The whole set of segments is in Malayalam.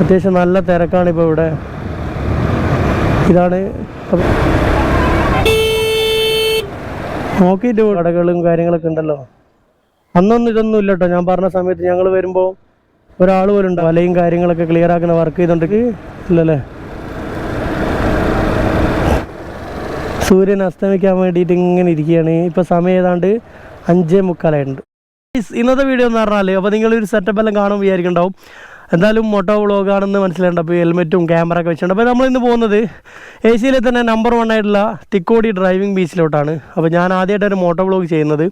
അത്യാവശ്യം നല്ല തിരക്കാണ് ഇപ്പോൾ ഇവിടെ. ഇതാണ് നോക്കിയിട്ട് കടകളും കാര്യങ്ങളൊക്കെ ഉണ്ടല്ലോ. അന്നൊന്നും ഇതൊന്നും ഇല്ല ഞാൻ പറഞ്ഞ സമയത്ത് ഞങ്ങൾ വരുമ്പോൾ ഒരാൾ പോലും ഉണ്ട് വലയും കാര്യങ്ങളൊക്കെ ക്ലിയർ ആക്കുന്ന വർക്ക് ചെയ്തോണ്ടെങ്കിൽ ഇല്ലല്ലേ? സൂര്യൻ അസ്തമിക്കാൻ വേണ്ടിയിട്ട് ഇങ്ങനെ ഇരിക്കുകയാണ്. ഇപ്പം സമയം ഏതാണ്ട് അഞ്ചേ മുക്കാലായിട്ടുണ്ട്. ഇന്നത്തെ വീഡിയോ എന്ന് പറഞ്ഞാൽ അപ്പോൾ നിങ്ങളൊരു സെറ്റപ്പ് എല്ലാം കാണുമ്പോൾ വിചാരിക്കുന്നുണ്ടാവും. എന്തായാലും മോട്ടോ വ്ളോഗാണെന്ന് മനസ്സിലുണ്ട് അപ്പോൾ ഹെൽമെറ്റും ക്യാമറ ഒക്കെ വെച്ചിട്ടുണ്ട്. അപ്പോൾ നമ്മൾ ഇന്ന് പോകുന്നത് ഏഷ്യയിലെ തന്നെ നമ്പർ വൺ ആയിട്ടുള്ള തിക്കോടി ഡ്രൈവിംഗ് ബീച്ചിലോട്ടാണ് അപ്പോൾ ഞാൻ ആദ്യമായിട്ട് ഒരു മോട്ടോ വ്ളോഗ് ചെയ്യുന്നത്.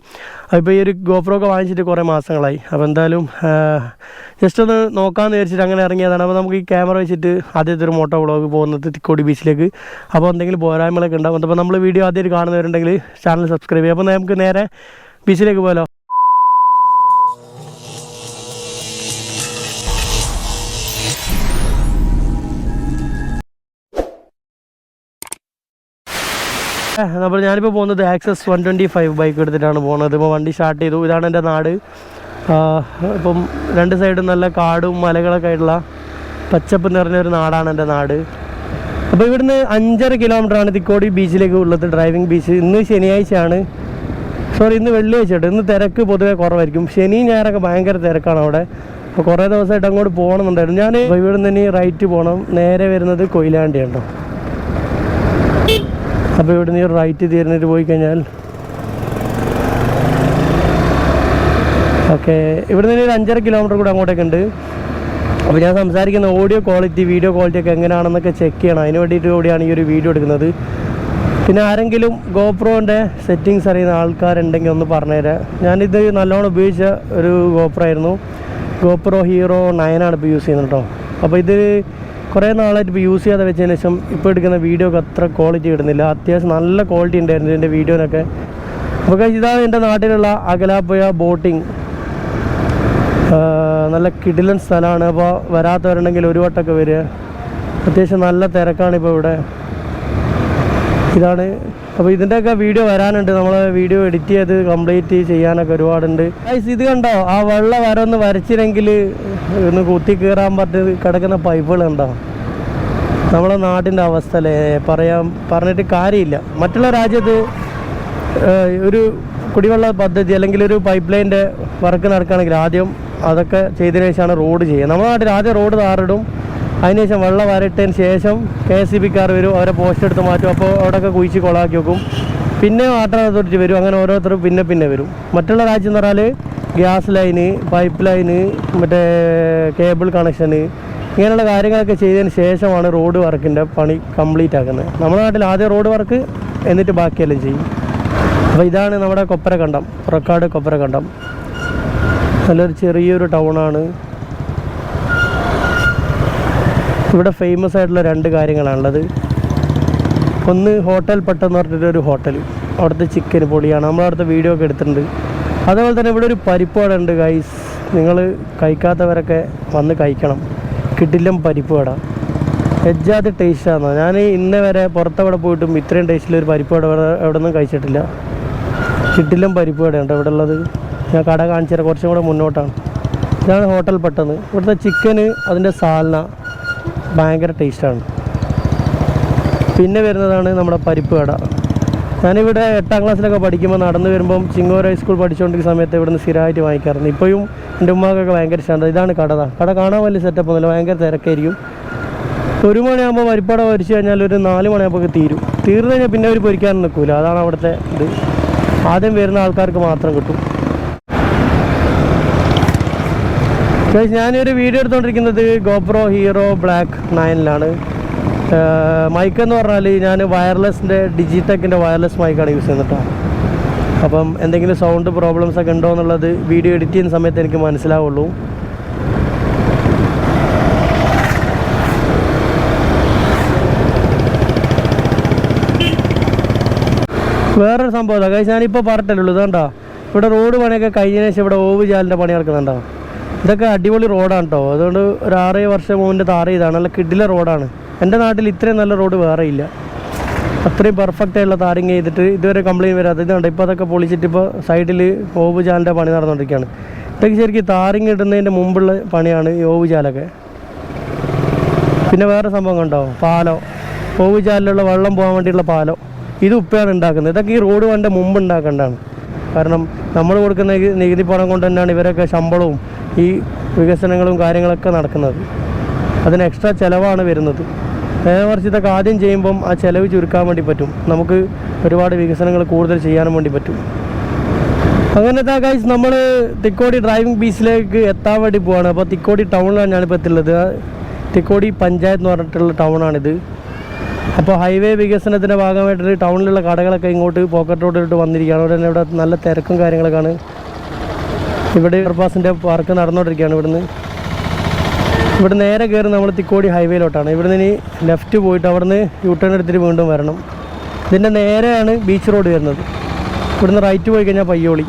അപ്പോൾ ഈ ഒരു ഗോപ്രോ ഒക്കെ വാങ്ങിച്ചിട്ട് കുറേ മാസങ്ങളായി. അപ്പോൾ എന്തായാലും ജസ്റ്റ് ഒന്ന് നോക്കാമെന്ന് വിചാരിച്ചിട്ട് അങ്ങനെ ഇറങ്ങിയതാണ്. അപ്പോൾ നമുക്ക് ഈ ക്യാമറ വെച്ചിട്ട് ആദ്യത്തെ ഒരു മോട്ടോ വ്ളോഗ് പോകുന്നത് തിക്കോടി ബീച്ചിലേക്ക് അപ്പോൾ എന്തെങ്കിലും പോരായ്മകളൊക്കെ ഉണ്ടാവും അപ്പോൾ നമ്മൾ വീഡിയോ ആദ്യമായിട്ട് കാണുന്നവരുണ്ടെങ്കിൽ ചാനൽ സബ്സ്ക്രൈബ് ചെയ്യുക. അപ്പോൾ നമുക്ക് നേരെ ബീച്ചിലേക്ക് പോകാലോ അപ്പോൾ ഞാനിപ്പോൾ പോകുന്നത് Access one twenty five bike എടുത്തിട്ടാണ് പോകുന്നത്. ഇപ്പോൾ വണ്ടി സ്റ്റാർട്ട് ചെയ്തു. ഇതാണ് എന്റെ നാട്. ഇപ്പം രണ്ട് സൈഡും നല്ല കാടും മലകളൊക്കെ ആയിട്ടുള്ള പച്ചപ്പ് നിറഞ്ഞ ഒരു നാടാണ് എന്റെ നാട്. അപ്പോൾ ഇവിടുന്ന് അഞ്ചര കിലോമീറ്ററാണ് തിക്കോടി ബീച്ചിലേക്ക് ഉള്ളത് ഡ്രൈവിംഗ് ബീച്ച് ഇന്ന് ശനിയാഴ്ചയാണ്. സോറി ഇന്ന് വെള്ളിയാഴ്ച കേട്ടോ. ഇന്ന് തിരക്ക് പൊതുവെ കുറവായിരിക്കും. ശനി ഞായറൊക്കെ ഭയങ്കര തിരക്കാണ് അവിടെ. അപ്പോൾ കുറേ ദിവസമായിട്ട് അങ്ങോട്ട് പോകണമെന്നുണ്ടായിരുന്നു ഞാൻ ഇവിടുന്ന് ഇനി റൈറ്റ് പോകണം നേരെ വരുന്നത് കൊയിലാണ്ടിയാണ് കേട്ടോ. അപ്പോൾ ഇവിടെ നിന്ന് റൈറ്റ് തീർന്നിട്ട് പോയി കഴിഞ്ഞാൽ ഓക്കെ ഇവിടെ നിന്ന് ഒരു അഞ്ചര കിലോമീറ്റർ കൂടെ അങ്ങോട്ടേക്കുണ്ട് അപ്പോൾ ഞാൻ സംസാരിക്കുന്ന ഓഡിയോ ക്വാളിറ്റി വീഡിയോ ക്വാളിറ്റി ഒക്കെ എങ്ങനെയാണെന്നൊക്കെ ചെക്ക് ചെയ്യണം. അതിന് വേണ്ടിയിട്ട് കൂടിയാണ് ഈ ഒരു വീഡിയോ എടുക്കുന്നത്. പിന്നെ ആരെങ്കിലും ഗോപ്രോന്റെ സെറ്റിങ്സ് അറിയുന്ന ആൾക്കാരുണ്ടെങ്കിൽ ഒന്ന് പറഞ്ഞുതരാം. ഞാനിത് നല്ലോണം ഉപയോഗിച്ച ഒരു ഗോപ്രോ ആയിരുന്നു ഗോപ്രോ ഹീറോ നയനാണ് ഇപ്പോൾ യൂസ് ചെയ്യുന്നത് കേട്ടോ അപ്പോൾ ഇത് കുറേ നാളായിട്ട് ഇപ്പോൾ യൂസ് ചെയ്യാതെ വെച്ചതിന് ശേഷം ഇപ്പോൾ എടുക്കുന്ന വീഡിയോ ഒക്കെ അത്ര ക്വാളിറ്റി കിട്ടുന്നില്ല. അത്യാവശ്യം നല്ല ക്വാളിറ്റി ഉണ്ടായിരുന്നു ഇതിന്റെ വീഡിയോനൊക്കെ അപ്പോൾ ഇതാണ് എന്റെ നാട്ടിലുള്ള അകലാപ്പുഴ ബോട്ടിങ് നല്ല കിടിലൻ സ്ഥലമാണ് അപ്പോൾ വരാത്തവരുണ്ടെങ്കിൽ ഒരു വട്ടമൊക്കെ വരിക. അത്യാവശ്യം നല്ല തിരക്കാണ് ഇപ്പോൾ ഇവിടെ. ഇതാണ്. അപ്പോൾ ഇതിന്റെയൊക്കെ വീഡിയോ വരാനുണ്ട്. നമ്മൾ വീഡിയോ എഡിറ്റ് ചെയ്ത് കംപ്ലീറ്റ് ചെയ്യാനൊക്കെ ഒരുപാടുണ്ട്. ഇത് കണ്ടോ? ആ വെള്ളം വരൊന്ന് വരച്ചില്ലെങ്കിൽ ഒന്ന് കുത്തി കയറാൻ പറ്റി കിടക്കുന്ന പൈപ്പുകൾ കണ്ടോ? നമ്മളെ നാട്ടിന്റെ അവസ്ഥ പറയാൻ പറഞ്ഞിട്ട് കാര്യമില്ല. മറ്റുള്ള രാജ്യത്ത് ഒരു കുടിവെള്ള പദ്ധതി അല്ലെങ്കിൽ ഒരു പൈപ്പ് ലൈന്റെ വർക്ക് നടക്കുകയാണെങ്കിൽ ആദ്യം അതൊക്കെ ചെയ്തതിനു ശേഷമാണ് റോഡ് ചെയ്യുക. നമ്മുടെ നാട്ടിൽ ആദ്യം റോഡ് താറിടും. അതിനുശേഷം വെള്ളം വരട്ടതിന് ശേഷം കെ എസ് സി ബിക്കാർ വരും അവരെ പോസ്റ്റ് എടുത്ത് മാറ്റും. അപ്പോൾ അവിടെയൊക്കെ കുഴിച്ച് കൊളാക്കി വെക്കും. പിന്നെ വാട്ടർ അതോറിറ്റി വരും. അങ്ങനെ ഓരോരുത്തരും പിന്നെ പിന്നെ വരും. മറ്റുള്ള രാജ്യം എന്ന് പറഞ്ഞാൽ ഗ്യാസ് ലൈന് പൈപ്പ് ലൈന് മറ്റേ കേബിൾ കണക്ഷന് ഇങ്ങനെയുള്ള കാര്യങ്ങളൊക്കെ ചെയ്തതിന് ശേഷമാണ് റോഡ് വർക്കിന്റെ പണി കംപ്ലീറ്റ് ആക്കുന്നത്. നമ്മുടെ നാട്ടിൽ ആദ്യം റോഡ് വർക്ക് എന്നിട്ട് ബാക്കിയെല്ലാം ചെയ്യും. അപ്പോൾ ഇതാണ് നമ്മുടെ കൊപ്പരക്കണ്ടം പുറക്കാട് കൊപ്പരക്കണ്ടം നല്ലൊരു ചെറിയൊരു ടൗണാണ് ഇവിടെ ഫേമസ് ആയിട്ടുള്ള രണ്ട് കാര്യങ്ങളാണുള്ളത്. ഒന്ന് ഹോട്ടൽ പട്ടെന്ന് പറഞ്ഞിട്ടൊരു ഹോട്ടൽ അവിടുത്തെ ചിക്കൻ പൊടിയാണ് നമ്മളവിടുത്തെ വീഡിയോ ഒക്കെ എടുത്തിട്ടുണ്ട്. അതേപോലെ തന്നെ ഇവിടെ ഒരു പരിപ്പ് ഉണ്ട് ഗൈസ് നിങ്ങൾ കഴിക്കാത്തവരൊക്കെ വന്ന് കഴിക്കണം. കിട്ടില്ലം പരിപ്പ് വട. എജ്ജാതി ടേസ്റ്റാണ് ഞാൻ ഇന്നേ വരെ പുറത്തവിടെ പോയിട്ടും ഇത്രയും ടേസ്റ്റിൽ ഒരു പരിപ്പ് വട എവിടെ നിന്നും കഴിച്ചിട്ടില്ല. കിടിലം പരിപ്പ് വടയുണ്ട് ഇവിടെ ഉള്ളത്. ഞാൻ കട കാണിച്ചു കുറച്ചും കൂടെ മുന്നോട്ടാണ്. ഇതാണ് ഹോട്ടൽ പെട്ടെന്ന്. ഇവിടുത്തെ ചിക്കന് അതിന്റെ സാൽന ഭയങ്കര ടേസ്റ്റാണ് പിന്നെ വരുന്നതാണ് നമ്മുടെ പരിപ്പ് കട ഞാനിവിടെ എട്ടാം ക്ലാസ്സിലൊക്കെ പഠിക്കുമ്പോൾ നടന്നു വരുമ്പം ചിങ്ങോര ഹൈസ്കൂൾ പഠിച്ചുകൊണ്ടിരിക്കുന്ന സമയത്ത് ഇവിടുന്ന് സ്ഥിരമായിട്ട് വാങ്ങിക്കാറുണ്ട്. ഇപ്പോഴും എന്റെ ഉമ്മാക്കൊക്കെ ഭയങ്കര ഇഷ്ടമാണ് ഇതാണ് കട. കട കാണാൻ വലിയ സെറ്റപ്പ് ഒന്നുമില്ല. ഭയങ്കര തിരക്കായിരിക്കും. ഒരു മണിയാകുമ്പോൾ പരിപ്പട വരിച്ചു കഴിഞ്ഞാൽ ഒരു നാല് മണിയാകുമ്പോൾ തീരും. തീർന്നു കഴിഞ്ഞാൽ പിന്നെ അവർ പൊരിക്കാൻ നിൽക്കില്ല അതാണ് അവിടുത്തെ ഇത്. ആദ്യം വരുന്ന ആൾക്കാർക്ക് മാത്രം കിട്ടും. ഞാനൊരു വീഡിയോ എടുത്തുകൊണ്ടിരിക്കുന്നത് ഗോപ്രോ ഹീറോ ബ്ലാക്ക് നയനിലാണ് മൈക്ക് എന്ന് പറഞ്ഞാൽ ഞാൻ വയർലെസ്സിന്റെ ഡിജിടെക്കിന്റെ വയർലെസ് മൈക്കാണ് യൂസ് ചെയ്യുന്നത് കേട്ടോ അപ്പം എന്തെങ്കിലും സൗണ്ട് പ്രോബ്ലംസ് ഒക്കെ ഉണ്ടോ എന്നുള്ളത് വീഡിയോ എഡിറ്റ് ചെയ്യുന്ന സമയത്ത് എനിക്ക് മനസ്സിലാവുള്ളൂ. വേറൊരു സംഭവം അതാ കഴിച്ച് ഞാനിപ്പോൾ പറഞ്ഞിട്ടുള്ളൂ ഇതാണ്ടാ. ഇവിടെ റോഡ് പണിയൊക്കെ കഴിഞ്ഞതിന് ശേഷം ഇവിടെ ഓവ് ജാലിന്റെ പണി നടക്കുന്നുണ്ടോ. ഇതൊക്കെ അടിപൊളി റോഡാണ് കേട്ടോ അതുകൊണ്ട് ഒരു ആറേ വർഷം മുമ്പ് താറ ഇതാണ്. നല്ല കിഡിലെ റോഡാണ് എന്റെ നാട്ടിൽ ഇത്രയും നല്ല റോഡ് വേറെ ഇല്ല. അത്രയും പെർഫെക്റ്റ് ആയിട്ടുള്ള താരിങ് ചെയ്തിട്ട് ഇതുവരെ കംപ്ലൈന്റ് വരാതെ ഇതുണ്ട് ഇപ്പോൾ അതൊക്കെ പൊളിച്ചിട്ട് ഇപ്പോൾ സൈഡിൽ ഓവ് ജാലിന്റെ പണി നടന്നുകൊണ്ടിരിക്കുകയാണ് ഇതൊക്കെ ശരിക്കും താരിങ് ഇടുന്നതിന്റെ മുമ്പുള്ള പണിയാണ് ഈ ഓവ് ജാലൊക്കെ പിന്നെ വേറെ സംഭവം കണ്ടോ? പാലോ. ചാലിലുള്ള വെള്ളം പോകാൻ വേണ്ടിയുള്ള പാലോ. ഇത് ഉപ്പയാണ് ഉണ്ടാക്കുന്നത്. ഇതൊക്കെ ഈ റോഡ് വേണ്ട മുമ്പ് ഉണ്ടാക്കേണ്ടതാണ്. കാരണം നമ്മൾ കൊടുക്കുന്ന നികുതി പണം കൊണ്ട് തന്നെയാണ് ഇവരൊക്കെ ശമ്പളവും ഈ വികസനങ്ങളും കാര്യങ്ങളൊക്കെ നടക്കുന്നത്. അതിന് എക്സ്ട്രാ ചിലവാണ് വരുന്നത്. നേരെ മറിച്ച് ഇതൊക്കെ ആദ്യം ചെയ്യുമ്പം ആ ചിലവ് ചുരുക്കാൻ വേണ്ടി പറ്റും. നമുക്ക് ഒരുപാട് വികസനങ്ങൾ കൂടുതൽ ചെയ്യാനും വേണ്ടി പറ്റും. അങ്ങനത്തെ ഗൈസ് നമ്മൾ തിക്കോടി ഡ്രൈവിംഗ് ബീച്ചിലേക്ക് എത്താൻ വേണ്ടി പോവാണ്. അപ്പോൾ തിക്കോടി ടൗണിലാണ് ഞാനിപ്പോൾ എത്തുള്ളത് തിക്കോടി പഞ്ചായത്ത് എന്ന് പറഞ്ഞിട്ടുള്ള ടൗണാണിത്. അപ്പോൾ ഹൈവേ വികസനത്തിന്റെ ഭാഗമായിട്ട് ടൗണിലുള്ള കടകളൊക്കെ ഇങ്ങോട്ട് പോക്കറ്റ് റോഡിലോട്ട് വന്നിരിക്കുകയാണ്. അവിടെ തന്നെ ഇവിടെ നല്ല തിരക്കും കാര്യങ്ങളൊക്കെയാണ്. ഇവിടെ ഇയർപാസിന്റെ പാർക്ക് നടന്നുകൊണ്ടിരിക്കുകയാണ് ഇവിടുന്ന്. ഇവിടെ നേരെ കയറി നമ്മൾ തിക്കോടി ഹൈവേയിലോട്ടാണ് ഇവിടുന്ന് ഇനി ലെഫ്റ്റ് പോയിട്ട് അവിടുന്ന് യൂ ടേൺ എടുത്തിട്ട് വീണ്ടും വരണം. ഇതിന്റെ നേരെയാണ് ബീച്ച് റോഡ് വരുന്നത്. ഇവിടുന്ന് റൈറ്റ് പോയി കഴിഞ്ഞാൽ പയ്യോളി.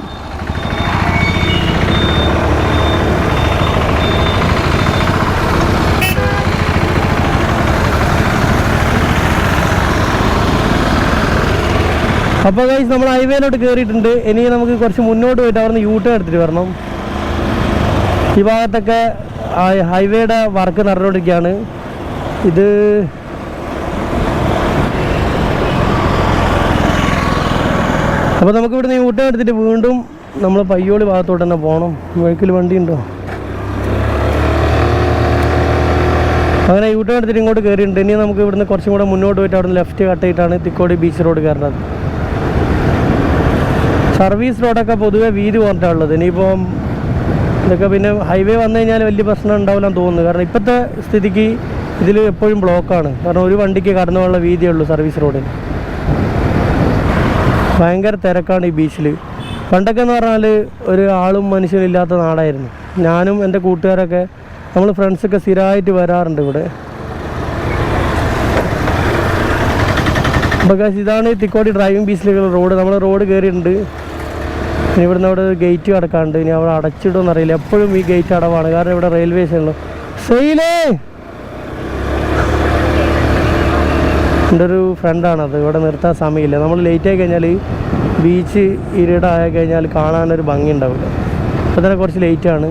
അപ്പോൾ ഗൈസ് നമ്മൾ ഹൈവേയിലോട്ട് കയറിയിട്ടുണ്ട്. ഇനി നമുക്ക് കുറച്ച് മുന്നോട്ട് പോയിട്ട് അവിടുന്ന് യൂ ടേൺ എടുത്തിട്ട് വരണം. ഈ ഭാഗത്തൊക്കെ ഹൈവേയുടെ വർക്ക് നടന്നുകൊണ്ടിരിക്കുകയാണ്. ഇത് അപ്പോൾ നമുക്ക് ഇവിടുന്ന് നിന്ന് ഊട്ടം എടുത്തിട്ട് വീണ്ടും നമ്മൾ പയ്യോളി ഭാഗത്തോട്ട് തന്നെ പോകണം വണ്ടി ഉണ്ടോ അങ്ങനെ യൂട്ടേൺ എടുത്തിട്ട് ഇങ്ങോട്ട് കയറിയിട്ടുണ്ട് ഇനി നമുക്ക് ഇവിടുന്ന് കുറച്ചും കൂടെ മുന്നോട്ട് പോയിട്ട് അവിടെ ലെഫ്റ്റ് കട്ട് ചെയ്തിട്ടാണ് തിക്കോടി ബീച്ച് റോഡ് കയറുന്നത് സർവീസ് റോഡൊക്കെ പൊതുവേ വീതി കുറഞ്ഞിട്ടുള്ളത് ഇനിയിപ്പം ഇതൊക്കെ പിന്നെ ഹൈവേ വന്നു കഴിഞ്ഞാൽ വലിയ പ്രശ്നം ഉണ്ടാവില്ല തോന്നുന്നു. കാരണം ഇപ്പോഴത്തെ സ്ഥിതിക്ക് ഇതിൽ എപ്പോഴും ബ്ലോക്കാണ് കാരണം ഒരു വണ്ടിക്ക് കടന്നു പോകാനുള്ള വീതിയേ ഉള്ളൂ സർവീസ് റോഡിൽ ഭയങ്കര തിരക്കാണ് ഈ ബീച്ചിൽ പണ്ടൊക്കെ എന്ന് പറഞ്ഞാൽ ഒരു ആളും മനുഷ്യനും ഇല്ലാത്ത നാടായിരുന്നു. ഞാനും എന്റെ കൂട്ടുകാരൊക്കെ നമ്മൾ ഫ്രണ്ട്സൊക്കെ സ്ഥിരമായിട്ട് വരാറുണ്ട് ഇവിടെ. അപ്പോൾ ഇതാണ് തിക്കോടി ഡ്രൈവിംഗ് ബീച്ചിലേക്കുള്ള റോഡ് നമ്മൾ റോഡ് കയറിയിട്ടുണ്ട് ഇനി ഇവിടുന്ന് അവിടെ ഗേറ്റ് കിടക്കാണ്ട് ഇനി അവിടെ അടച്ചിടുമെന്ന് അറിയില്ല. എപ്പോഴും ഈ ഗേറ്റ് അടവാണ്. കാരണം ഇവിടെ റെയിൽവേ സ്റ്റേഷനിലും സെയിലേ! എന്റെ ഒരു ഫ്രണ്ടാണത് ഇവിടെ നിർത്താൻ സമയമില്ല. നമ്മൾ ലേറ്റ് ആയി കഴിഞ്ഞാൽ ബീച്ച് ഇരുടായി കഴിഞ്ഞാൽ കാണാനൊരു ഭംഗി ഉണ്ടാവില്ല. അപ്പോൾ തന്നെ കുറച്ച് ലേറ്റാണ്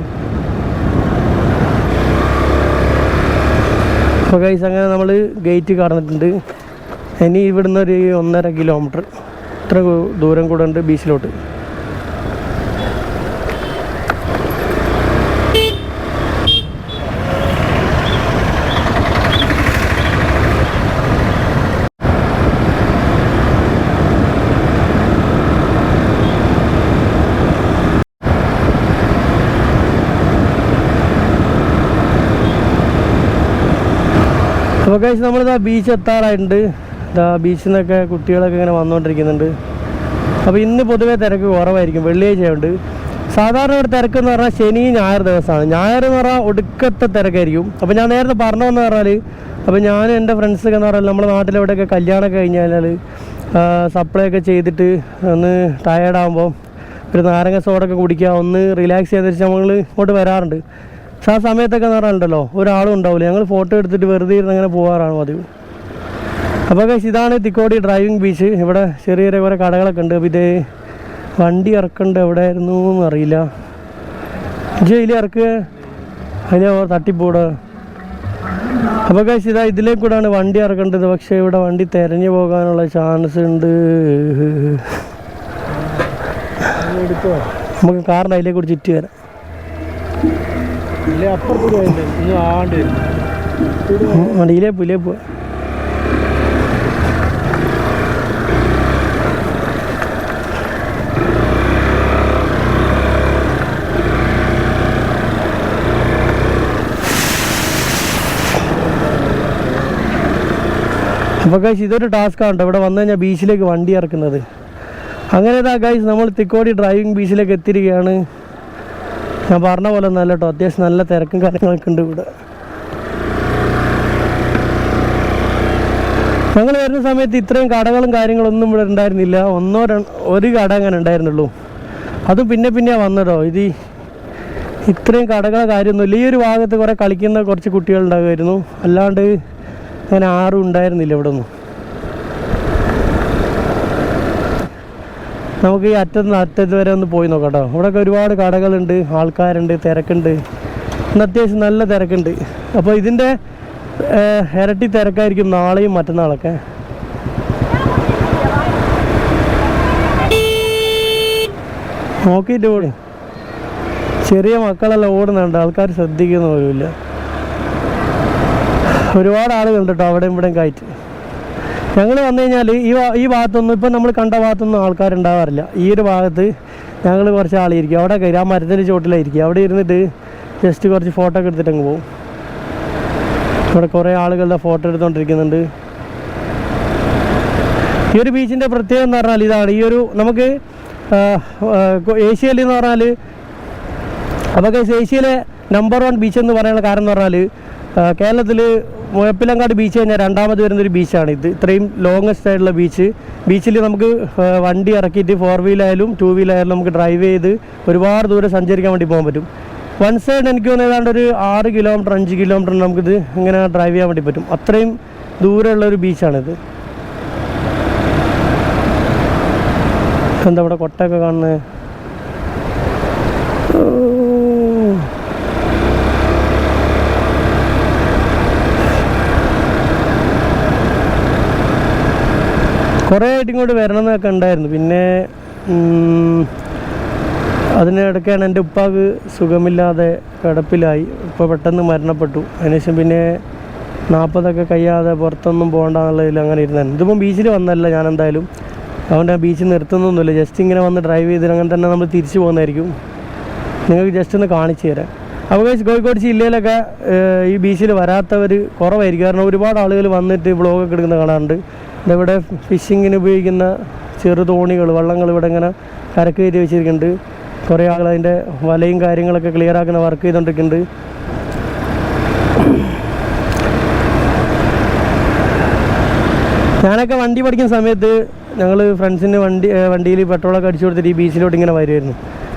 അപ്പോൾ കൈസ് അങ്ങനെ നമ്മൾ ഗേറ്റ് കടന്നിട്ടുണ്ട്. ഇനി ഇവിടുന്ന് ഒരു ഒന്നര കിലോമീറ്റർ ഇത്ര ദൂരം കൂടെ ഉണ്ട് ബീച്ചിലോട്ട് അപ്പോൾ കഴിച്ച് നമ്മളിതാ ബീച്ച് എത്താറായിട്ടുണ്ട്. ഇതാ ബീച്ചിൽ നിന്നൊക്കെ കുട്ടികളൊക്കെ ഇങ്ങനെ വന്നുകൊണ്ടിരിക്കുന്നുണ്ട് അപ്പോൾ ഇന്ന് പൊതുവേ തിരക്ക് കുറവായിരിക്കും. വെള്ളിയാഴ്ച ഉണ്ട് സാധാരണ ഒരു തിരക്ക് എന്ന് പറഞ്ഞാൽ ശനി ഞായർ ദിവസമാണ് ഞായർ എന്ന് പറഞ്ഞാൽ ഒടുക്കത്തെ തിരക്കായിരിക്കും. അപ്പോൾ ഞാൻ നേരത്തെ പറഞ്ഞതെന്ന് പറഞ്ഞാൽ അപ്പോൾ ഞാൻ എന്റെ ഫ്രണ്ട്സൊക്കെ എന്ന് പറഞ്ഞാൽ നമ്മുടെ നാട്ടിലെവിടെയൊക്കെ കല്യാണമൊക്കെ കഴിഞ്ഞാൽ സപ്ലൈ ഒക്കെ ചെയ്തിട്ട് ഒന്ന് ടയേർഡാകുമ്പോൾ ഒരു നാരങ്ങ സോഡൊക്കെ കുടിക്കുക ഒന്ന് റിലാക്സ് ചെയ്തിട്ട് നമ്മൾ ഇങ്ങോട്ട് വരാറുണ്ട്. പക്ഷെ ആ സമയത്തൊക്കെ എന്ന് പറഞ്ഞാലുണ്ടല്ലോ ഒരാളും ഉണ്ടാവില്ല. ഞങ്ങൾ ഫോട്ടോ എടുത്തിട്ട് വെറുതെ ഇരുന്ന് അങ്ങനെ പോകാറാണ് പതിവ്. അപ്പോൾ ഗൈസ് ഇതാണ് തിക്കോടി ഡ്രൈവിംഗ് ബീച്ച് ഇവിടെ ചെറിയ ചെറിയ കുറേ കടകളൊക്കെ ഉണ്ട്. അപ്പോൾ ഇതേ വണ്ടി ഇറക്കണ്ട എവിടെയായിരുന്നു എന്ന് അറിയില്ല. ജയിലിൽ ഇറക്കുക അതിനെ തട്ടിപ്പോട്. അപ്പോൾ ഗൈസ് ഇതാ ഇതിലേ കൂടാണ് വണ്ടി ഇറക്കേണ്ടത്. പക്ഷേ ഇവിടെ വണ്ടി തെരഞ്ഞു പോകാനുള്ള ചാൻസ് ഉണ്ട്. നമുക്ക് കാറിന്റെ അതിലേക്ക് കൂടി ചുറ്റി വരാം ഇല്ലേ അപ്പുറത്ത് പോയിട്ടുണ്ട് ഇനി ആണ്ട് വണ്ടിയിലേ പുലേ പോ അപ്പോൾ ഗൈസ് ഇതൊരു ടാസ്ക് കേട്ടോ ഇവിടെ വന്നു കഴിഞ്ഞാൽ ബീച്ചിലേക്ക് വണ്ടി ഇറക്കുന്നത്. അങ്ങനെ ഇതാ നമ്മൾ തിക്കോടി ഡ്രൈവിംഗ് ബീച്ചിലേക്ക് എത്തിയിരിക്കുകയാണ്. ഞാൻ പറഞ്ഞ പോലെ നല്ല കേട്ടോ. അത്യാവശ്യം നല്ല തിരക്കും കാര്യങ്ങളൊക്കെ ഉണ്ട് ഇവിടെ. ഞങ്ങൾ വരുന്ന സമയത്ത് ഇത്രയും കടകളും കാര്യങ്ങളൊന്നും ഇവിടെ ഉണ്ടായിരുന്നില്ല. ഒന്നോ ഒരു കട അങ്ങനെ ഉണ്ടായിരുന്നുള്ളൂ. അതും പിന്നെ പിന്നെയാണ് വന്നതോ ഇത് ഇത്രയും കടകളെ കാര്യമൊന്നുമില്ല. ഈ ഒരു ഭാഗത്ത് കുറേ കളിക്കുന്ന കുറച്ച് കുട്ടികളുണ്ടാകുമായിരുന്നു അല്ലാണ്ട് അങ്ങനെ ആരും ഉണ്ടായിരുന്നില്ല ഇവിടെ ഒന്നും. നമുക്ക് ഈ അറ്റത്ത് നിന്ന് അറ്റത്ത് വരെ ഒന്ന് പോയി നോക്കാം കേട്ടോ. ഇവിടെയൊക്കെ ഒരുപാട് കടകളുണ്ട് ആൾക്കാരുണ്ട് തിരക്കുണ്ട്. ഇന്ന് അത്യാവശ്യം നല്ല തിരക്കുണ്ട്. അപ്പോൾ ഇതിന്റെ ഇരട്ടി തിരക്കായിരിക്കും നാളെയും മറ്റന്നാളൊക്കെ. നോക്കിയിട്ട് ഓടി ചെറിയ മക്കളെല്ലാം ഓടുന്നുണ്ട്. ആൾക്കാർ ശ്രദ്ധിക്കുന്ന പോലുമില്ല. ഒരുപാട് ആളുകളുണ്ട് കേട്ടോ അവിടെ ഇവിടെയും കയറ്റ് ഞങ്ങൾ വന്നു കഴിഞ്ഞാൽ ഈ ഈ ഭാഗത്തൊന്നും ഇപ്പം നമ്മൾ കണ്ട ഭാഗത്തൊന്നും ആൾക്കാരുണ്ടാവാറില്ല. ഈ ഒരു ഭാഗത്ത് ഞങ്ങൾ കുറച്ച് ആളിരിക്കും. അവിടെ കയറി ആ മരത്തിന്റെ ചോട്ടിലായിരിക്കും അവിടെ ഇരുന്നിട്ട് ജസ്റ്റ് കുറച്ച് ഫോട്ടോ ഒക്കെ എടുത്തിട്ട് അങ്ങ് പോകും ഇവിടെ കുറേ ആളുകളുടെ ഫോട്ടോ എടുത്തുകൊണ്ടിരിക്കുന്നുണ്ട് ഈ ഒരു ബീച്ചിന്റെ പ്രത്യേകത എന്ന് പറഞ്ഞാൽ ഇതാണ്. ഈ ഒരു നമുക്ക് ഏഷ്യയിൽ എന്ന് പറഞ്ഞാൽ അപ്പോൾ ഏഷ്യയിലെ നമ്പർ വൺ ബീച്ച് എന്ന് പറയാനുള്ള കാരണം എന്ന് പറഞ്ഞാൽ കേരളത്തിൽ മുഴപ്പിലങ്ങാട് ബീച്ച് കഴിഞ്ഞാൽ രണ്ടാമത് വരുന്നൊരു ബീച്ചാണ് ഇത് ഇത്രയും ലോങ്ങസ്റ്റ് ആയിട്ടുള്ള ബീച്ച് ബീച്ചിൽ നമുക്ക് വണ്ടി ഇറക്കിയിട്ട് ഫോർ വീലായാലും ടു വീലായാലും നമുക്ക് ഡ്രൈവ് ചെയ്ത് ഒരുപാട് ദൂരം സഞ്ചരിക്കാൻ വേണ്ടി പോകാൻ പറ്റും. വൺ സൈഡ് എനിക്ക് തോന്നുന്നത് ഏതാണ്ട് ഒരു ആറ് കിലോമീറ്റർ അഞ്ച് കിലോമീറ്റർ നമുക്കിത് ഇങ്ങനെ ഡ്രൈവ് ചെയ്യാൻ വേണ്ടി പറ്റും. അത്രയും ദൂരമുള്ള ഒരു ബീച്ചാണിത് എന്താ ഇവിടെ കൊട്ടയൊക്കെ കാണുന്നത്? കുറേ ആയിട്ട് ഇങ്ങോട്ട് വരണം എന്നൊക്കെ ഉണ്ടായിരുന്നു. പിന്നെ അതിനിടയ്ക്കാണ് എന്റെ ഉപ്പാക്ക് സുഖമില്ലാതെ കിടപ്പിലായി. ഇപ്പോൾ പെട്ടെന്ന് മരണപ്പെട്ടു. അതിനുശേഷം പിന്നെ നാൽപ്പതൊക്കെ കഴിയാതെ പുറത്തൊന്നും പോകണ്ടെന്നുള്ളതിൽ അങ്ങനെ ഇരുന്നായിരുന്നു. ഇതിപ്പം ബീച്ചിൽ വന്നല്ല ഞാൻ എന്തായാലും അതുകൊണ്ട് ആ ബീച്ചിൽ നിർത്തുന്നൊന്നുമില്ല. ജസ്റ്റ് ഇങ്ങനെ വന്ന് ഡ്രൈവ് ചെയ്തിട്ട് അങ്ങനെ തന്നെ നമ്മൾ തിരിച്ചു പോകുന്നതായിരിക്കും. നിങ്ങൾക്ക് ജസ്റ്റ് ഒന്ന് കാണിച്ചു തരാം. അപ്പോൾ കോഴിക്കോട് ജില്ലയിലൊക്കെ ഈ ബീച്ചിൽ വരാത്തവർ കുറവായിരിക്കും. കാരണം ഒരുപാട് ആളുകൾ വന്നിട്ട് വ്ളോഗൊക്കെ എടുക്കുന്ന കാണാറുണ്ട്. ഇവിടെ ഫിഷിങ്ങിന് ഉപയോഗിക്കുന്ന ചെറു തോണികൾ വള്ളങ്ങൾ ഇവിടെ ഇങ്ങനെ കരക്ക് കയറ്റി വെച്ചിരിക്കുന്നുണ്ട്. കുറേ ആൾ അതിന്റെ വലയും കാര്യങ്ങളൊക്കെ ക്ലിയർ ആക്കുന്ന വർക്ക് ചെയ്തുകൊണ്ടിരിക്കുന്നുണ്ട് ഞാനൊക്കെ വണ്ടി പഠിക്കുന്ന സമയത്ത് ഞങ്ങൾ ഫ്രണ്ട്സിന് വണ്ടി വണ്ടിയിൽ പെട്രോളൊക്കെ അടിച്ചു കൊടുത്തിട്ട് ഈ ബീച്ചിലോട്ട് ഇങ്ങനെ വരുമായിരുന്നു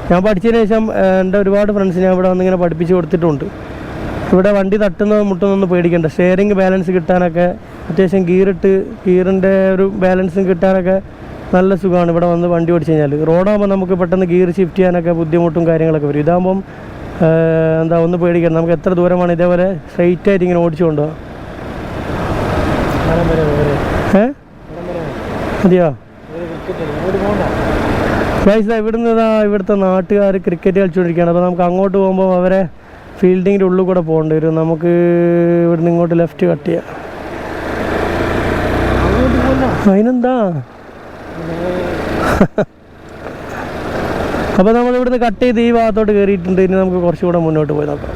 ഞാൻ പഠിച്ചതിന് ശേഷം എന്റെ ഒരുപാട് ഫ്രണ്ട്സ് ഞാൻ ഇവിടെ വന്ന് ഇങ്ങനെ പഠിപ്പിച്ച് കൊടുത്തിട്ടുണ്ട്. ഇവിടെ വണ്ടി തട്ടുന്ന മുട്ടുന്നതൊന്നും പേടിക്കണ്ട. ഷെയറിങ് ബാലൻസ് കിട്ടാനൊക്കെ അത്യാവശ്യം ഗീറിട്ട് ഗീറിന്റെ ഒരു ബാലൻസും കിട്ടാനൊക്കെ നല്ല സുഖമാണ് ഇവിടെ വന്ന് വണ്ടി ഓടിച്ചു കഴിഞ്ഞാൽ റോഡാകുമ്പോൾ നമുക്ക് പെട്ടെന്ന് ഗിയർ ഷിഫ്റ്റ് ചെയ്യാനൊക്കെ ബുദ്ധിമുട്ടും കാര്യങ്ങളൊക്കെ വരും. ഇതാകുമ്പം എന്താ ഒന്ന് പേടിക്കണം നമുക്ക് എത്ര ദൂരമാണ് ഇതേപോലെ സ്ട്രൈറ്റ് ആയിട്ട് ഇങ്ങനെ ഓടിച്ചു കൊണ്ടുപോകാം മരം വരെ വരെ ഏ പോകണ്ട ഗൈസ് ഇവിടുന്ന് ഇതാ ഇവിടുത്തെ നാട്ടുകാർ ക്രിക്കറ്റ് കളിച്ചുകൊണ്ടിരിക്കുകയാണ് അപ്പോൾ നമുക്ക് അങ്ങോട്ട് പോകുമ്പോൾ അവരെ ഫീൽഡിങ്ങിന്റെ ഉള്ളിൽ കൂടെ പോകേണ്ടി വരും. നമുക്ക് ഇവിടുന്ന് ഇങ്ങോട്ട് ലെഫ്റ്റ് കട്ട് ചെയ്യാം. അതിനെന്താ? അപ്പോൾ നമ്മൾ ഇവിടുന്ന് കട്ട് ചെയ്ത് ഈ ഭാഗത്തോട്ട് കയറിയിട്ടുണ്ട് ഇനി നമുക്ക് കുറച്ചുകൂടെ മുന്നോട്ട് പോയി നോക്കാം.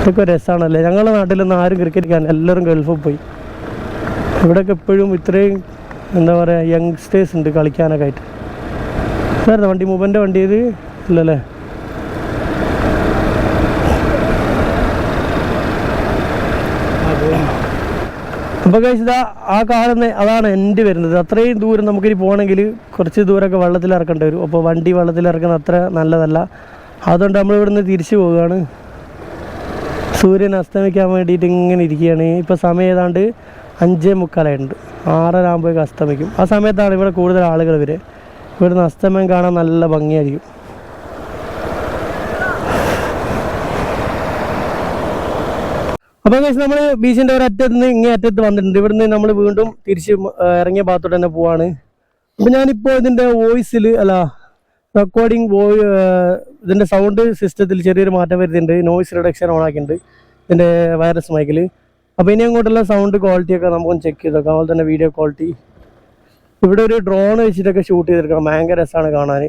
ഇതൊക്കെ രസമാണല്ലേ ഞങ്ങളുടെ നാട്ടിലൊന്നും ആരും ക്രിക്കറ്റ് കാണാൻ എല്ലാവരും ഗൾഫിൽ പോയി. ഇവിടെയൊക്കെ എപ്പോഴും ഇത്രയും എന്താ പറയുക യങ്സ്റ്റേഴ്സ് ഉണ്ട് കളിക്കാനൊക്കെ ആയിട്ട്. അതായിരുന്നു വണ്ടി മൂവന്റെ വണ്ടി ഇത്. ഇല്ലല്ലേ? അപ്പോൾ ആ കാലം അതാണ് എന്റെ വരുന്നത്. അത്രയും ദൂരം നമുക്കിനി പോകണമെങ്കിൽ കുറച്ച് ദൂരമൊക്കെ വെള്ളത്തിൽ ഇറക്കേണ്ടി വരും. അപ്പോൾ വണ്ടി വെള്ളത്തിൽ ഇറക്കുന്നത് അത്ര നല്ലതല്ല. അതുകൊണ്ട് നമ്മൾ ഇവിടുന്ന് തിരിച്ചു പോവുകയാണ്. സൂര്യൻ അസ്തമിക്കാൻ വേണ്ടിയിട്ട് ഇങ്ങനെ ഇരിക്കുകയാണ്. ഇപ്പോൾ സമയം ഏതാണ്ട് അഞ്ചേ മുക്കാലായിട്ടുണ്ട് ആറര ആകുമ്പോഴേക്ക് അസ്തമിക്കും. ആ സമയത്താണ് ഇവിടെ കൂടുതൽ ആളുകൾ വരെ ഇവിടുന്ന് അസ്തമയം കാണാൻ നല്ല ഭംഗിയായിരിക്കും. അപ്പോൾ ഗൈസ് നമ്മൾ ബീച്ചിന്റെ ഒരു അറ്റത്ത് നിന്ന് ഇങ്ങേ അറ്റത്ത് വന്നിട്ടുണ്ട്. ഇവിടുന്ന് നമ്മൾ വീണ്ടും തിരിച്ച് ഇറങ്ങിയ ഭാഗത്തോട്ട് തന്നെ പോവാണ്. അപ്പൊ ഞാനിപ്പോൾ ഇതിന്റെ വോയിസിൽ അല്ല റെക്കോർഡിംഗ് വോയി ഇതിന്റെ സൗണ്ട് സിസ്റ്റത്തിൽ ചെറിയൊരു മാറ്റം വരുന്നുണ്ട്. നോയിസ് റിഡക്ഷൻ ഓൺ ആക്കിയിട്ടുണ്ട് ഇതിന്റെ വയർലെസ് മൈക്കിൽ അപ്പൊ ഇനി അങ്ങോട്ടുള്ള സൗണ്ട് ക്വാളിറ്റി ഒക്കെ നമുക്കൊന്ന് ചെക്ക് ചെയ്ത് നോക്കാം. അതുപോലെ തന്നെ വീഡിയോ ക്വാളിറ്റി ഇവിടെ ഒരു ഡ്രോൺ വെച്ചിട്ടൊക്കെ ഷൂട്ട് ചെയ്തെടുക്കണം ഭയങ്കര രസമാണ് കാണാൻ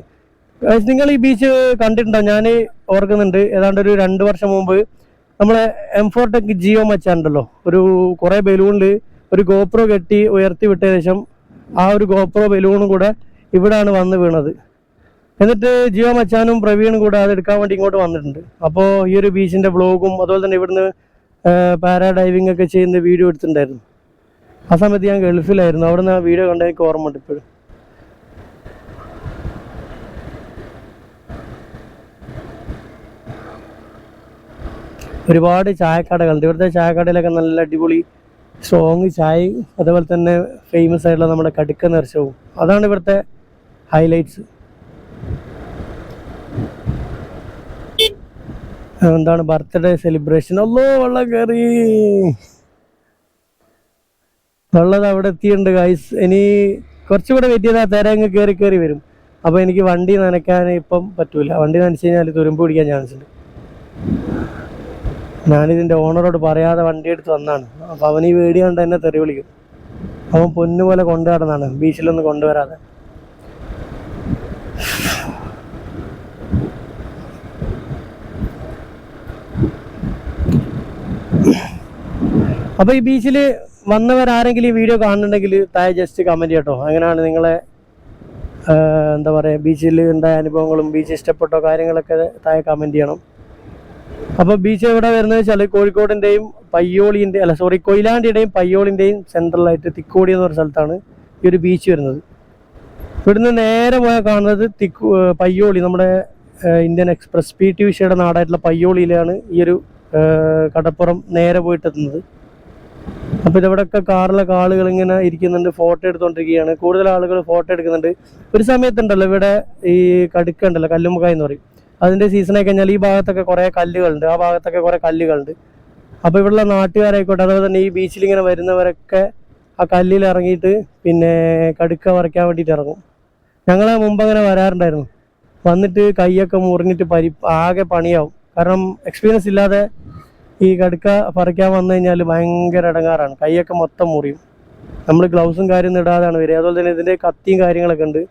നിങ്ങൾ ഈ ബീച്ച് കണ്ടിട്ടുണ്ടോ? ഞാൻ ഓർക്കുന്നുണ്ട്. ഏതാണ്ട് ഒരു രണ്ട് വർഷം മുമ്പ് നമ്മളെ എം ഫോർ ടെക് ജിയോ മച്ചാണ്ടല്ലോ ഒരു കുറേ ബലൂണിൽ ഒരു ഗോപ്രോ കെട്ടി ഉയർത്തി വിട്ട ശേഷം ആ ഒരു ഗോപ്രോ ബലൂണും കൂടെ ഇവിടാണ് വന്ന് വീണത്. എന്നിട്ട് ജിയോ മച്ചാനും പ്രവീണും കൂടെ അത് എടുക്കാൻ വേണ്ടി ഇങ്ങോട്ട് വന്നിട്ടുണ്ട്. അപ്പോൾ ഈ ഒരു ബീച്ചിന്റെ ബ്ലോഗും അതുപോലെ തന്നെ ഇവിടുന്ന് പാരാഡൈവിംഗ് ഒക്കെ ചെയ്യുന്ന വീഡിയോ എടുത്തിട്ടുണ്ടായിരുന്നു. ആ സമയത്ത് ഞാൻ ഗൾഫിലായിരുന്നു. അവിടുന്ന് ആ വീഡിയോ കണ്ട എനിക്ക് ഓർമ്മ ഉണ്ട് ഇപ്പോഴും. ഒരുപാട് ചായക്കടകളുണ്ട് ഇവിടുത്തെ ചായക്കടയിലൊക്കെ നല്ല അടിപൊളി സ്ട്രോങ് ചായ അതേപോലെ തന്നെ ഫേമസ് ആയിട്ടുള്ള നമ്മുടെ കടുക്ക നിറച്ചവും അതാണ് ഇവിടുത്തെ ഹൈലൈറ്റ്സ് എന്താണ് ബർത്ത്ഡേ സെലിബ്രേഷൻ അല്ലോ വെള്ളം കയറി വെള്ളം അവിടെ എത്തിയിട്ടുണ്ട് ഗൈസ് ഇനി കുറച്ചുകൂടെ വെയിറ്റ് ചെയ്താൽ തരങ്ങ് കയറി കയറി വരും. അപ്പോൾ എനിക്ക് വണ്ടി നനയ്ക്കാൻ ഇപ്പം പറ്റൂല. വണ്ടി നനച്ച് കഴിഞ്ഞാൽ തുരുമ്പ് പിടിക്കാൻ ചാൻസ് ഉണ്ട്. ഞാനിതിന്റെ ഓണറോട് പറയാതെ വണ്ടി എടുത്ത് വന്നാണ്. അപ്പോൾ അവൻ ഈ വീഡിയോ കണ്ട് എന്നെ തെറി വിളിക്കും. അവൻ പൊന്നുപോലെ കൊണ്ടു നടന്നാണ് ബീച്ചിലൊന്നും കൊണ്ടുവരാതെ. അപ്പോൾ ഈ ബീച്ചിൽ വന്നവരാരെങ്കിലും ഈ വീഡിയോ കാണുന്നുണ്ടെങ്കിൽ താഴെ ജസ്റ്റ് കമന്റ് കേട്ടോ അങ്ങനെയാണ് നിങ്ങളെ എന്താ പറയുക ബീച്ചിൽ ഉണ്ടായ അനുഭവങ്ങളും ബീച്ച് ഇഷ്ടപ്പെട്ടോ കാര്യങ്ങളൊക്കെ താഴെ കമന്റ് ചെയ്യണം. അപ്പോൾ ബീച്ച് എവിടെ വരുന്നത് വെച്ചാൽ കോഴിക്കോടിന്റെയും പയ്യോളിന്റെ അല്ല സോറി കൊയിലാണ്ടിയുടെയും പയ്യോളിന്റെയും സെൻട്രലായിട്ട് തിക്കോടി എന്ന് പറഞ്ഞ സ്ഥലത്താണ് ഈ ഒരു ബീച്ച് വരുന്നത്. ഇവിടുന്ന് നേരെ പോയാൽ കാണുന്നത് തിക്കു പയ്യോളി നമ്മുടെ ഇന്ത്യൻ എക്സ്പ്രസ് പി ടി ഉഷയുടെ നാടായിട്ടുള്ള പയ്യോളിയിലാണ് ഈ ഒരു കടപ്പുറം നേരെ പോയിട്ട് എത്തുന്നത്. അപ്പോൾ ഇതവിടെയൊക്കെ കാറിലെ ആളുകൾ ഇങ്ങനെ ഇരിക്കുന്നുണ്ട് ഫോട്ടോ എടുത്തുകൊണ്ടിരിക്കുകയാണ് കൂടുതൽ ആളുകൾ ഫോട്ടോ എടുക്കുന്നുണ്ട്. ഒരു സമയത്തുണ്ടല്ലോ ഇവിടെ ഈ കടുക്കുണ്ടല്ലോ കല്ലുമുക്കായി എന്ന് പറയും. അതിന്റെ സീസണായി കഴിഞ്ഞാൽ ഈ ഭാഗത്തൊക്കെ കുറേ കല്ലുകളുണ്ട്. ആ ഭാഗത്തൊക്കെ കുറേ കല്ലുകളുണ്ട്. അപ്പോൾ ഇവിടെയുള്ള നാട്ടുകാരായിക്കോട്ടെ അതുപോലെ തന്നെ ഈ ബീച്ചിൽ ഇങ്ങനെ വരുന്നവരൊക്കെ ആ കല്ലിൽ ഇറങ്ങിയിട്ട് പിന്നെ കടുക്ക പറിക്കാൻ വേണ്ടിയിട്ട് ഇറങ്ങും. ഞങ്ങൾ മുമ്പ് അങ്ങനെ വരാറുണ്ടായിരുന്നു. വന്നിട്ട് കൈയൊക്കെ മുറിഞ്ഞിട്ട് പരി ആകെ പണിയാവും. കാരണം എക്സ്പീരിയൻസ് ഇല്ലാതെ ഈ കടുക്ക പറിക്കാൻ വന്നു കഴിഞ്ഞാൽ ഭയങ്കര ഇടങ്ങാറാണ്. കൈയൊക്കെ മൊത്തം മുറിയും. നമ്മൾ ഗ്ലൗസും കാര്യം ഇടാതാണ് വരിക. അതുപോലെ തന്നെ ഇതിന്റെ കത്തിയും കാര്യങ്ങളൊക്കെ ഉണ്ട്.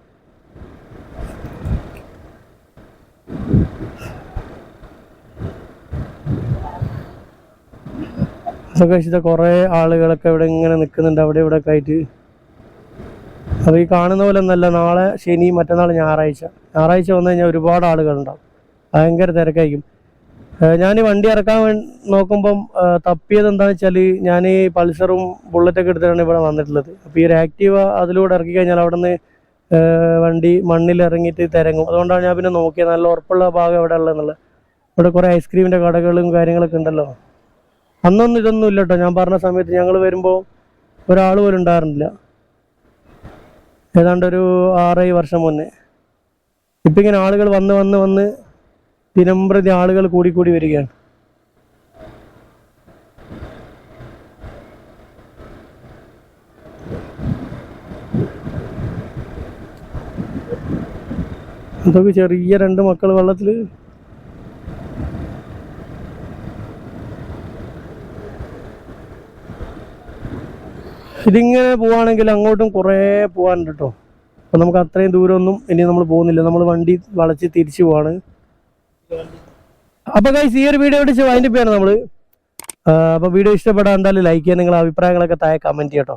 വെച്ചിട്ട് കുറേ ആളുകളൊക്കെ ഇവിടെ ഇങ്ങനെ നിൽക്കുന്നുണ്ട് അവിടെ ഇവിടെ ഒക്കെ ആയിട്ട്. അപ്പൊ ഈ കാണുന്ന പോലെ ഒന്നല്ല. നാളെ ശനി മറ്റന്നാൾ ഞായറാഴ്ച. ഞായറാഴ്ച വന്നു കഴിഞ്ഞാൽ ഒരുപാട് ആളുകളുണ്ടാവും. ഭയങ്കര തിരക്കായിരിക്കും. ഞാൻ വണ്ടി ഇറക്കാൻ നോക്കുമ്പം തപ്പിയത് എന്താണെന്ന് വെച്ചാൽ ഞാൻ ഈ പൾസറും ബുള്ളറ്റൊക്കെ എടുത്തിട്ടാണ് ഇവിടെ വന്നിട്ടുള്ളത്. അപ്പോൾ ഈ ഒരു ആക്റ്റീവ അതിലൂടെ ഇറക്കി കഴിഞ്ഞാൽ അവിടെ നിന്ന് വണ്ടി മണ്ണിൽ ഇറങ്ങിയിട്ട് തിരങ്ങും. അതുകൊണ്ടാണ് ഞാൻ പിന്നെ നോക്കിയത്. നല്ല ഉറപ്പുള്ള ഭാഗം എവിടെ ഉള്ളതെന്നുള്ളത്. ഇവിടെ കുറേ ഐസ്ക്രീമിന്റെ കടകളും കാര്യങ്ങളൊക്കെ ഉണ്ടല്ലോ. അന്നൊന്നും ഇതൊന്നും ഇല്ല കേട്ടോ ഞാൻ പറഞ്ഞ സമയത്ത് ഞങ്ങൾ വരുമ്പോൾ ഒരാൾ പോലും ഉണ്ടായിരുന്നില്ല. ഏതാണ്ട് ഒരു ആറേഴ് വർഷം മുന്നേ. ഇപ്പം ഇങ്ങനെ ആളുകൾ വന്ന് വന്ന് വന്ന് ദിനംപ്രതി ആളുകൾ കൂടി കൂടി വരികയാണ്. അതൊക്കെ ചെറിയ രണ്ട് മക്കൾ വെള്ളത്തിൽ ഇതിങ്ങനെ പോവാണെങ്കിൽ അങ്ങോട്ടും കുറേ പോകാനുണ്ട് കേട്ടോ അപ്പം നമുക്ക് അത്രയും ദൂരമൊന്നും ഇനി നമ്മൾ പോകുന്നില്ല. നമ്മൾ വണ്ടി വളച്ച് തിരിച്ചു പോവാണ്. അപ്പോൾ കൈസ് ഈ ഒരു വീഡിയോ പിടിച്ച് വൈൻഡ് ചെയ്യാണ് നമ്മൾ അപ്പോൾ വീഡിയോ ഇഷ്ടപ്പെടാൻ എന്തായാലും ലൈക്ക് ചെയ്യുക നിങ്ങളുടെ അഭിപ്രായങ്ങളൊക്കെ താഴെ കമന്റ് ചെയ്യട്ടോ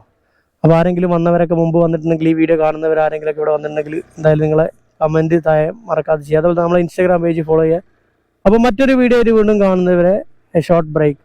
അപ്പോൾ ആരെങ്കിലും വന്നവരൊക്കെ മുമ്പ് വന്നിട്ടുണ്ടെങ്കിൽ ഈ വീഡിയോ കാണുന്നവർ ആരെങ്കിലൊക്കെ ഇവിടെ വന്നിട്ടുണ്ടെങ്കിൽ എന്തായാലും നിങ്ങളെ കമന്റ് താഴെ മറക്കാതെ ചെയ്യുക അതുപോലെ നമ്മളെ ഇൻസ്റ്റാഗ്രാം പേജ് ഫോളോ ചെയ്യുക. അപ്പോൾ മറ്റൊരു വീഡിയോ വീണ്ടും കാണുന്നവരെ ഷോർട്ട് ബ്രേക്ക്